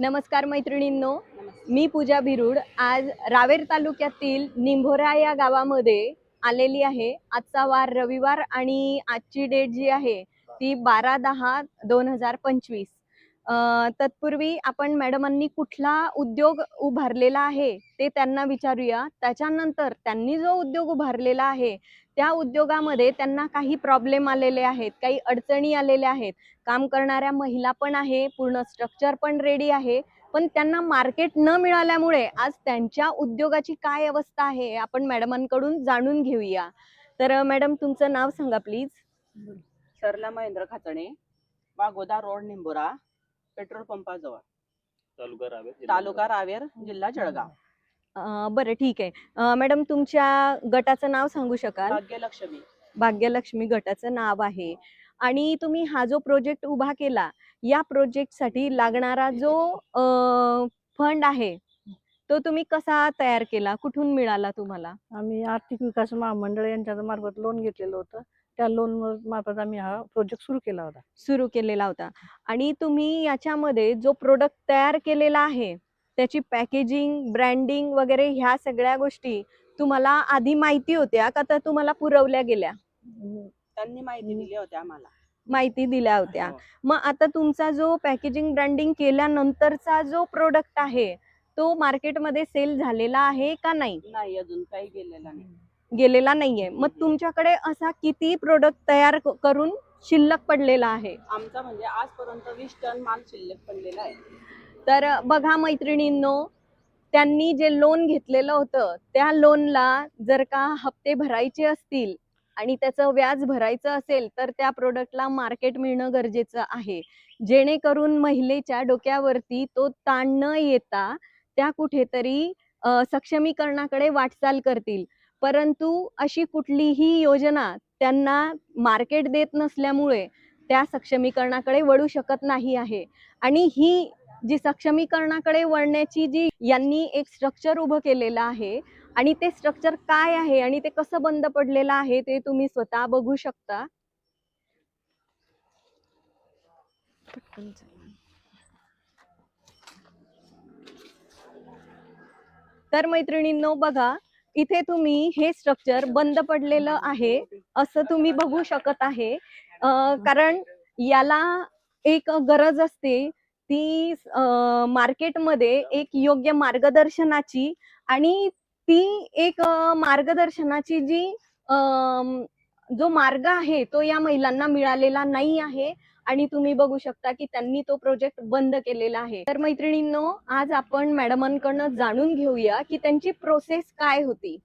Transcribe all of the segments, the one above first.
नमस्कार मैत्रिणींनो. मी पूजा बिरुड आज रावेर तालुक्यातील निंभोरा या गावामध्ये आलेली आहे. आजचा वार रविवार आणि आजची डेट जी आहे ती बारा दहा दोन हजार पंचवीस. तत्पूर्वी आपण मॅडमांनी कुठला उद्योग उभारलेला आहे ते त्यांना विचारूया. त्याच्यानंतर त्यांनी जो उद्योग उभारलेला आहे त्या उद्योगामध्ये त्यांना काही प्रॉब्लेम आलेले आहेत काही अडचणी आलेल्या आहेत. काम करणाऱ्या महिला पण आहे पूर्ण स्ट्रक्चर पण रेडी आहे पण त्यांना मार्केट न मिळाल्यामुळे आज त्यांच्या उद्योगाची काय अवस्था आहे आपण मॅडमांकडून जाणून घेऊया. तर मॅडम तुमचं नाव सांगा please Sarla Mahendra Khachane Vagoda road Nimbora. Petrol पंपाजवळ. तालुका रावेर जिल्हा तालुका रावेर जिल्हा जळगाव. अं, बरं ठीक आहे. अं, मॅडम तुमच्या गटाचं नाव सांगू शकाल? भाग्यलक्ष्मी. भाग्यलक्ष्मी गटाचं नाव आहे. आणि तुम्ही हा जो प्रोजेक्ट उभा केला या प्रोजेक्टसाठी लागणारा जो फंड आहे तो तुम्ही कसा तयार केला? कुठून मिळाला तुम्हाला? आम्ही आर्थिक विकास महामंडळ यांच्या मार्फत लोन घेतलेलं होतं. त्या लोन मार्फत आम्ही हा प्रोजेक्ट सुरू केला होता. सुरू केलेला होता. आणि तुम्ही याच्यामध्ये जो प्रोडक्ट तयार केलेला आहे त्याची पॅकेजिंग ब्रँडिंग वगैरे ह्या सगळ्या गोष्टी तुम्हाला आधी माहिती होत्या का? तर तुम्हाला पुरवल्या गेल्या? त्यांनी माहिती दिली होती आम्हाला. माहिती दिल्या होत्या. हो. मग आता तुमचा जो पॅकेजिंग ब्रँडिंग केल्यानंतरचा जो प्रोडक्ट आहे तो मार्केटमध्ये सेल झालेला आहे का नाही? नाही अजून काही गेलेला नाही. गेलेला नाहीये. मग तुमच्याकडे असा किती प्रोडक्ट तयार क- करून शिल्लक पडलेला आहे? आमचा म्हणजे आजपर्यंत वीस टन माल शिल्लक पडलेला आहे. तर बघा मैत्रिणींनो त्यांनी जे लोन घेतलेलं होतं त्या लोनला जर का हप्ते भरायचे असतील आणि त्याचं व्याज भरायचं असेल तर त्या प्रोडक्टला मार्केट मिळणं गरजेचं आहे. जेणेकरून महिलेच्या डोक्यावरती तो ताण न येता त्या कुठेतरी सक्षमीकरणाकडे वाटचाल करतील. परंतु अशी कुठलीही योजना त्यांना मार्केट देत नसल्यामुळे त्या सक्षमीकरणाकडे वळू शकत नाही आहे. आणि ही जी सक्षमीकरणाकडे वळण्याची जी यांनी एक स्ट्रक्चर उभं केलेलं आहे. आणि ते स्ट्रक्चर काय आहे आणि ते कसं बंद पडलेलं आहे ते तुम्ही स्वतः बघू शकता. तर मैत्रिणींनो बघा इथे तुम्ही हे स्ट्रक्चर बंद पडलेलं आहे असं तुम्ही बघू शकत आहे. कारण याला एक गरज असते ती मार्केटमध्ये एक योग्य मार्गदर्शनाची आणि ती एक मार्गदर्शनाची जी जो मार्ग आहे तो या महिलांना मिळालेला नाही आहे. आणि तुम्ही बघू शकता की त्यांनी तो प्रोजेक्ट बंद केलेला आहे. तर मैत्रिणींनो आज आपण मॅडमांकडनं जाणून घेऊया की त्यांची प्रोसेस काय होती.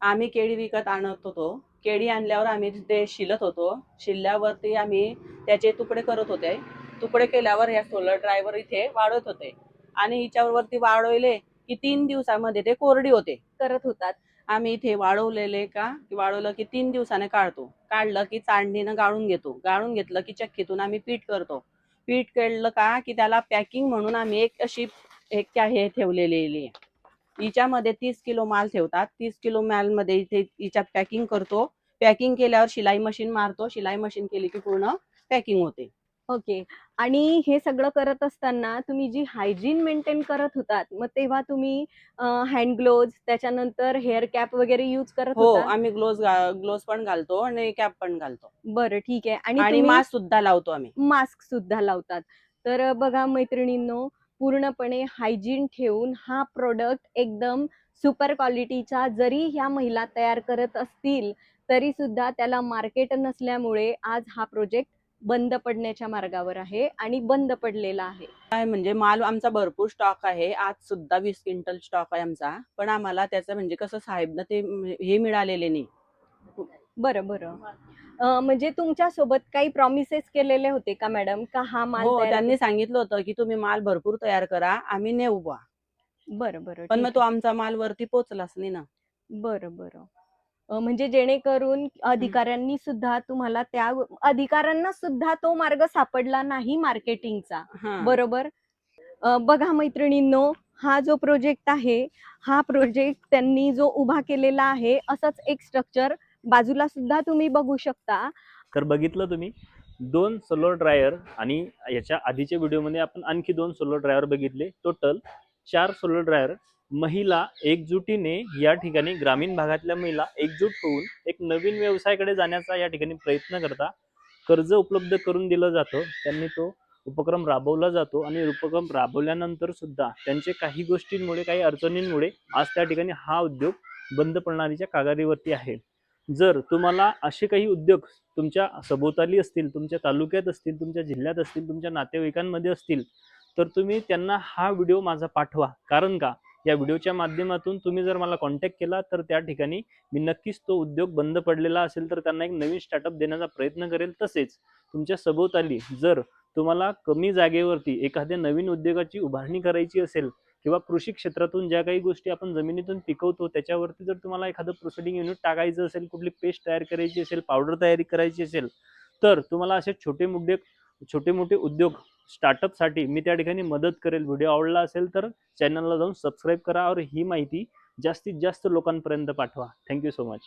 आम्ही केळी विकत आणत होतो. केळी आणल्यावर आम्ही ते शिलत होतो. शिलल्यावरती आम्ही त्याचे तुकडे करत होते. तुकडे केल्यावर ह्या सोलर ड्रायव्हर इथे वाढवत होते. आणि हिच्यावर वरती वाढवले की तीन दिवसामध्ये ते कोरडी होते. करत होतात. आम्ही इथे वाळवलेले का? की वाळवलं की तीन दिवसाने काढतो. काढलं की चाळणीनं गाळून घेतो. गाळून घेतलं की चक्कीतून आम्ही पीठ करतो. पीठ केलं का? की त्याला पॅकिंग म्हणून आम्ही एक अशी एक त्या हे ठेवलेली हिच्यामध्ये तीस किलो माल ठेवतात. तीस किलो माल मध्ये इथे हिच्यात पॅकिंग करतो. पॅकिंग केल्यावर शिलाई मशीन मारतो. शिलाई मशीन केली की पूर्ण पॅकिंग होते. ओके. आणि हे सगळं करत असताना तुम्ही जी हायजीन मेंटेन करत होतात मग तेव्हा तुम्ही हँड ग्लोव्ज त्याच्यानंतर हेअर कॅप वगैरे युज करत हो होता? आम्ही ग्लोव्ज ग्लोव्ज पण घालतो आणि कॅप पण घालतो. बरं ठीक आहे. आणि आणि तुम्ही मास्क सुद्धा लावतो आम्ही. मास्क सुद्धा लावतात. तर बघा मैत्रिणींनो पूर्णपणे हायजीन ठेवून हा प्रोडक्ट एकदम सुपर क्वालिटीचा जरी ह्या महिला तयार करत असतील तरी सुद्धा त्याला मार्केट नसल्यामुळे आज हा प्रोजेक्ट बंद पडण्याच्या मार्गावर आहे आणि बंद पडलेला आहे. काय म्हणजे माल आमचा भरपूर स्टॉक आहे. आज सुद्धा वीस क्विंटल स्टॉक आहे आमचा. पण आम्हाला त्याचं म्हणजे कसं साहेब ते म्हणजे हे मिळालेले नाही. बरं बरं. म्हणजे तुमच्यासोबत काही प्रॉमिसेस केलेले होते का मॅडम का हा माल हो तयार- त्यांनी सांगितलं होतं की तुम्ही माल भरपूर तयार करा आम्ही नेऊ बा बरं बरं. पण ठीक मग तो आमचा माल वरती पोचलाच नाही ना. बरं बरं. म्हणजे जेणेकरून अधिकाऱ्यांनी सुद्धा तुम्हाला त्या अधिकाऱ्यांना सुद्धा तो मार्ग सापडला नाही मार्केटिंगचा. बरोबर? बघा मैत्रिणींनो हा जो प्रोजेक्ट आहे हा प्रोजेक्ट त्यांनी जो उभा केलेला आहे असंच एक स्ट्रक्चर बाजूला सुद्धा तुम्ही बघू शकता. तर बघितलं तुम्ही दोन सोलर ड्रायर आणि याच्या आधीच्या व्हिडिओमध्ये आपण आणखी दोन सोलर ड्रायर बघितले. टोटल चार सोलर ड्रायर महिला एकजुटीने या ठिकाणी ग्रामीण भागातल्या महिला एकजूट होऊन एक नवीन व्यवसायाकडे जाण्याचा या ठिकाणी प्रयत्न करता. कर्ज उपलब्ध करून दिलं जातं. त्यांनी तो उपक्रम राबवला जातो आणि उपक्रम राबवल्यानंतर सुद्धा त्यांचे काही गोष्टींमुळे काही अडचणींमुळे आज त्या ठिकाणी हा उद्योग बंद पडणारीच्या कागारीवरती आहे. जर तुम्हाला असे काही उद्योग तुमच्या सभोवताली असतील तुमच्या तालुक्यात असतील तुमच्या जिल्ह्यात असतील तुमच्या नातेवाईकांमध्ये असतील तर तुम्ही त्यांना हा व्हिडिओ माझा पाठवा. कारण का? या व्हिडिओच्या माध्यमातून तुम्ही जर मला कॉन्टॅक्ट केला तर त्या ठिकाणी मी नक्कीच तो उद्योग बंद पडलेला असेल तर त्यांना एक नवीन स्टार्टअप देण्याचा प्रयत्न करेल तसेच तुमच्या सभोवताली जर तुम्हाला कमी जागेवरती एखाद्या नवीन उद्योगाची उभारणी करायची असेल किंवा कृषी क्षेत्रातून ज्या काही गोष्टी आपण जमिनीतून पिकवतो त्याच्यावरती जर तुम्हाला एखादं प्रोसेडिंग युनिट टाकायचं असेल कुठली पेस्ट तयार करायची असेल पावडर तयारी करायची असेल तर तुम्हाला असे छोटे मोठे छोटे मोठे उद्योग स्टार्टअपसाठी मी त्या ठिकाणी मदत करेल. व्हिडिओ आवडला असेल तर चॅनलला जाऊन सबस्क्राईब करा. और ही माहिती जास्तीत जास्त लोकांपर्यंत पाठवा. Thank you so much.